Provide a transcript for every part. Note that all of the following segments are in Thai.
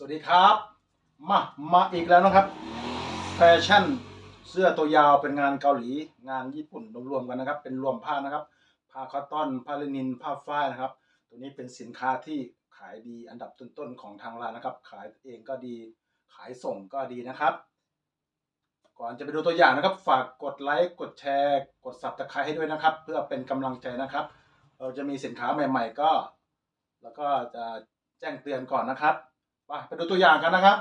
สวัสดีครับ มามาอีกแล้วนะครับ แฟชั่นเสื้อตัวยาวเป็นงานเกาหลี งานญี่ปุ่นรวมๆกันนะครับ เป็นรวมผ้านะครับ ผ้าคอตตอนผ้าลินิน ผ้าฝ้ายนะครับ ตัวนี้เป็นสินค้าที่ขายดีอันดับต้นๆของทางร้านนะครับ ขายเองก็ดี ขายส่งก็ดีนะครับ ก่อนจะไปดูตัวอย่างนะครับ ฝากกดไลค์กดแชร์ กด subscribe ให้ด้วยนะครับ เพื่อเป็นกำลังใจนะครับ เราจะมีสินค้าใหม่ ๆ ก็ แล้วก็จะแจ้งเตือนก่อนนะครับ ไปไปดูตัวอย่างกันนะครับ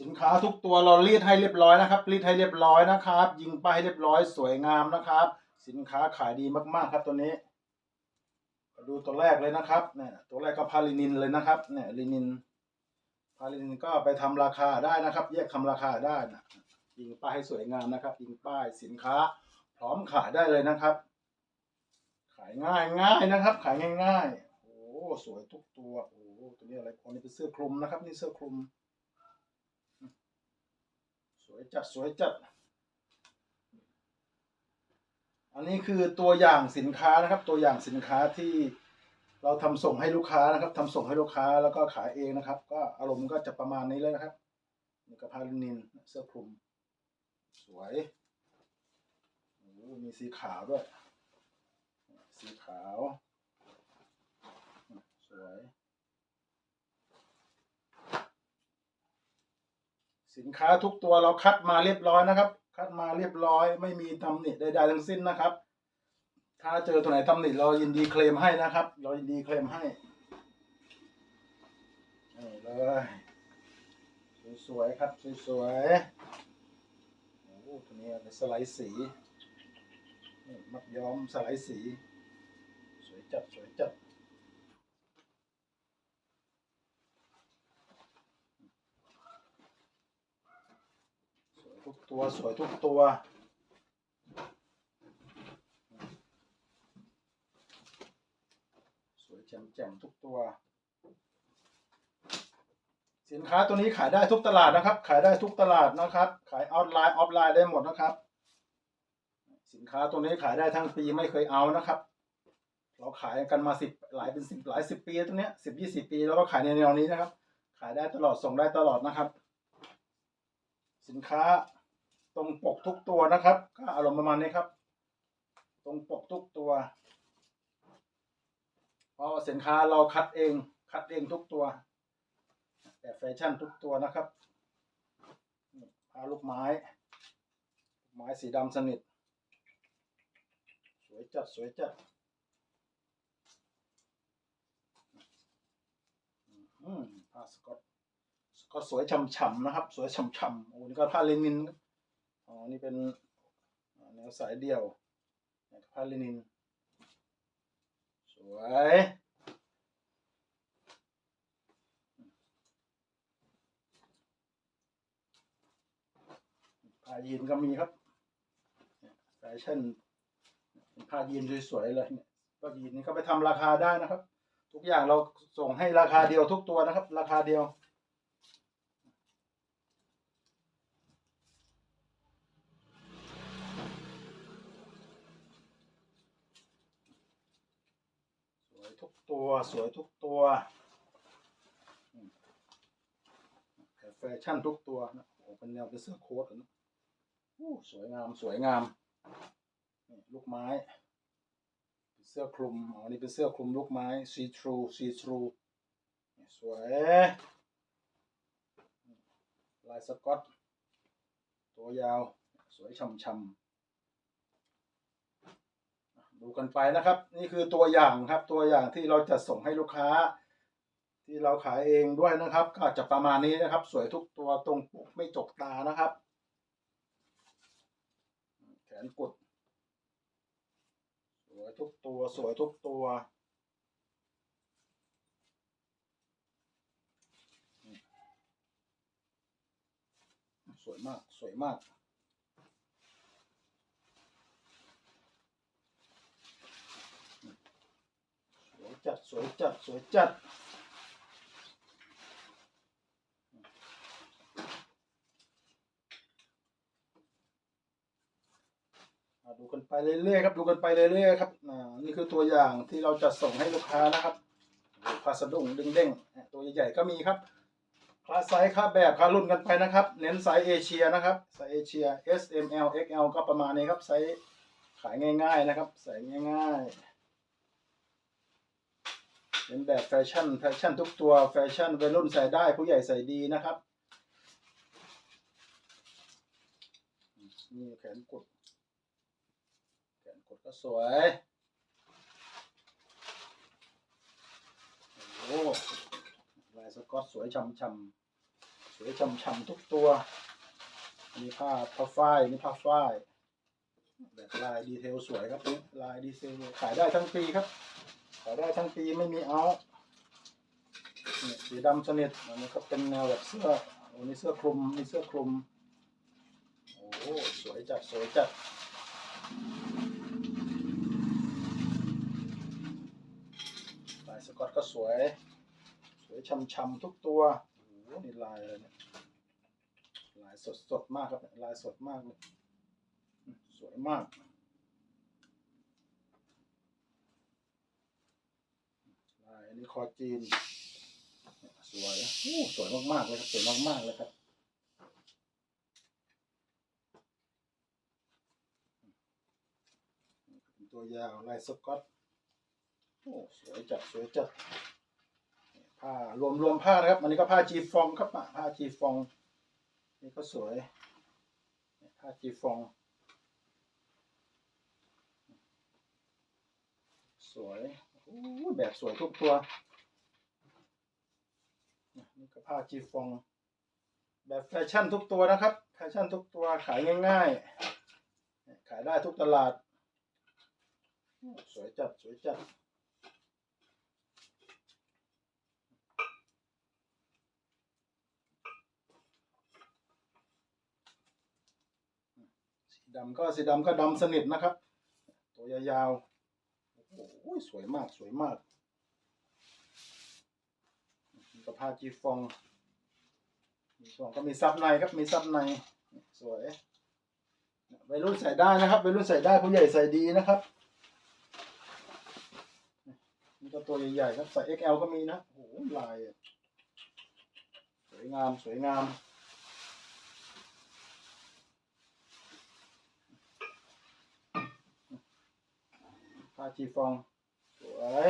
สินค้าทุกตัวเรารีดให้เรียบร้อยนะครับ รีดให้เรียบร้อยนะครับ ยิงป้ายให้เรียบร้อยสวยงามนะครับ สินค้าขายดีมากๆครับตัวนี้มาดูตัวแรกเลยนะครับเนี่ยตัวแรกก็พาลินินเลยนะครับเนี่ยลินินพาลินินก็ไปทำราคาได้นะครับ แยกทำราคาได้นะยิงป้ายให้สวยงามนะครับ ยิงป้ายสินค้า พร้อมขายได้เลยนะครับ ขายง่ายง่ายนะครับ ขายง่ายๆโอ้สวยทุกตัวโอ้ตัวนี้อะไรอันนี้เป็นเสื้อคลุมนะครับ นี่เสื้อคลุม สวยจัดสวยจัด อันนี้คือตัวอย่างสินค้านะครับ ตัวอย่างสินค้าที่เราทำส่งให้ลูกค้านะครับทำส่งให้ลูกค้าแล้วก็ขายเองนะครับ ก็อารมณ์ก็จะประมาณนี้เลยนะครับนี่ก็พาลินินเสื้อคลุม สวยโอ้มีสีขาวด้วย สีขาว สวย สินค้าทุกตัวเราคัดมาเรียบร้อยนะครับ คัดมาเรียบร้อย ไม่มีตำหนิใดๆทั้งสิ้นนะครับ ถ้าเจอตัวไหนตำหนิเรายินดีเคลมให้นะครับ เรายินดีเคลมให้นี่เลยสวยๆครับสวยๆโอ้โหตัวนี้เป็นสไลด์สีนี่มัดย้อมสไลด์สี จัดสวยจัดสวยทุกตัวสวยทุกตัวสวยแจ่มๆทุกตัว สินค้าตัวนี้ขายได้ทุกตลาดนะครับ ขายได้ทุกตลาดนะครับ ขายออนไลน์ออฟไลน์ได้หมดนะครับ สินค้าตัวนี้ขายได้ทั้งปีไม่เคยเอานะครับ เราขายกันมาสิบหลายเป็นสิบหลายสิบปีตรงเนี้ยสิบยี่สิบปีแล้วก็ขายในแนวนี้นะครับ ขายได้ตลอดส่งได้ตลอดนะครับ สินค้าตรงปกทุกตัวนะครับ ก็อารมณ์ประมาณนี้ครับ ตรงปกทุกตัวเพราะสินค้าเราคัดเอง คัดเองทุกตัวแต่แฟชั่นทุกตัวนะครับนี่ผ้าลูกไม้ ไม้สีดำสนิท สวยจัดสวยจัด อืมผ้าสกอตก็สวยฉ่ำๆนะครับ สวยฉ่ำๆโอ้นี่ก็ผ้าเลนินอ๋อนี่เป็นแนวสายเดี่ยวผ้าเลนิน สวยผ้ายีนก็มีครับเนี่ยแฟชั่นผ้ายีนสวยๆเลยเนี่ยก็ยีนนี้ก็ไปทำราคาได้นะครับ ทุกอย่างเราส่งให้ราคาเดียวทุกตัวนะครับ ราคาเดียว สวยทุกตัวสวยทุกตัวแฟชั่นทุกตัวนะโอ้เป็นแนวเป็นเสื้อโค้ทนะโอ้สวยงามสวยงาม ลูกไม้ เสื้อคลุมอ๋อนี่เป็นเสื้อคลุมลูกไม้ซีทรูซีทรูสวยลายสกอต ตัวยาว สวยช่ำๆดูกันไปนะครับ นี่คือตัวอย่างครับ ตัวอย่างที่เราจะส่งให้ลูกค้า ที่เราขายเองด้วยนะครับ ก็จะประมาณนี้นะครับ สวยทุกตัวตรงปกไม่จกตานะครับ แขนกด ทุกตัว สวยทุกตัวสวยมาก สวยมาก สวยจัด สวยจัด สวยจัด มาดูกัน ไปเรื่อยๆครับดูกันไปเรื่อยๆครับอ่านี่คือตัวอย่างที่เราจะส่งให้ลูกค้านะครับพาสะดุ้งดึงเด้งตัวใหญ่ๆก็มีครับคลาสไซส์ค่าแบบค่ารุ่นกันไปนะครับ เน้นไซส์เอเชียนะครับไซส์เอเชีย S M L X L ก็ประมาณนี้ครับไซส์ขายง่ายๆนะครับใส่ง่ายๆ เป็นแบบแฟชั่นแฟชั่นทุกตัวแฟชั่นวัยรุ่นใส่ได้ผู้ใหญ่ใส่ดีนะครับนี่แขนกด กดก็สวย โอ้ลายสกอตสวยช่ำๆ สวยช่ำๆทุกตัว อันนี้ผ้าผ้าฝ้ายนี่ผ้าฝ้ายแบบลายดีเทลสวยครับนี่ลายดีเทลขายได้ทั้งปีครับ ขายได้ทั้งปีไม่มีเอาสีดำสนิทอันนี้ก็เป็นแนวแบบเสื้อโอ้นี่เสื้อคลุมนี่เสื้อคลุม โอ้โหสวยจัด สวยจัด ลายส กอตก็สวย สวยช่ำๆทุกตัวโอ้โหนี่ลายอะไรเนี่ยลายสดสดมากครับลายสดมากเลยสวยมาก ลายอันนี้คอจีน สวยโอ้สวยมากๆเลยครับสวยมากๆเลยครับตัวยาวลายสกอต โอ้สวยจัดสวยจัดผ้ารวมรวมผ้านะครับ อันนี้ก็ผ้าจีฟองครับผ้าจีฟอง นี่ก็สวยผ้าจีฟอง สวยแบบสวยทุกตัวนี่ก็ผ้าจีฟอง แบบแฟชั่นทุกตัวนะครับ แฟชั่นทุกตัวขายง่ายๆ ขายได้ทุกตลาด สวยจัดสวยจัด ดำก็สีดำก็ดำสนิทนะครับ ตัวยาวๆ โอ้โหสวยมากสวยมากก็ผ้าจีฟองจีฟองก็มีซับในครับมีซับในสวยวัยรุ่นใส่ได้นะครับวัยรุ่นใส่ได้ผู้ใหญ่ใส่ดีนะครับนี่ก็ตัวใหญ่ๆครับใส่ XL ก็มีนะโอ้โหลายสวยงามสวยงาม ผ้าจีฟองสวย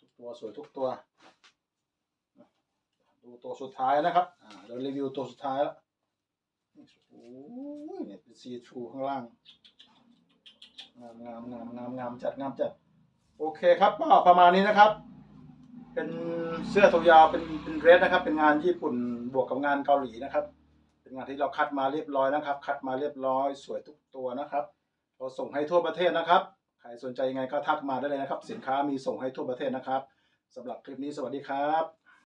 ทุกตัวสวยทุกตัว ดูตัวสุดท้ายนะครับอ่าเรารีวิวตัวสุดท้ายแล้วโอ้ยเนี่ยเป็นซีทรูข้างล่าง งามงามงามงามงามจัดงามจัด โอเคครับก็ประมาณนี้นะครับ เป็นเสื้อตัวยาวเป็นเป็นเดรสนะครับ เป็นงานญี่ปุ่นบวกกับงานเกาหลีนะครับ เป็นงานที่เราคัดมาเรียบร้อยนะครับ คัดมาเรียบร้อย สวยทุกตัวนะครับ เราส่งให้ทั่วประเทศนะครับใครสนใจยังไงก็ทักมาได้เลยนะครับ สินค้ามีส่งให้ทั่วประเทศนะครับสำหรับคลิปนี้สวัสดีครับ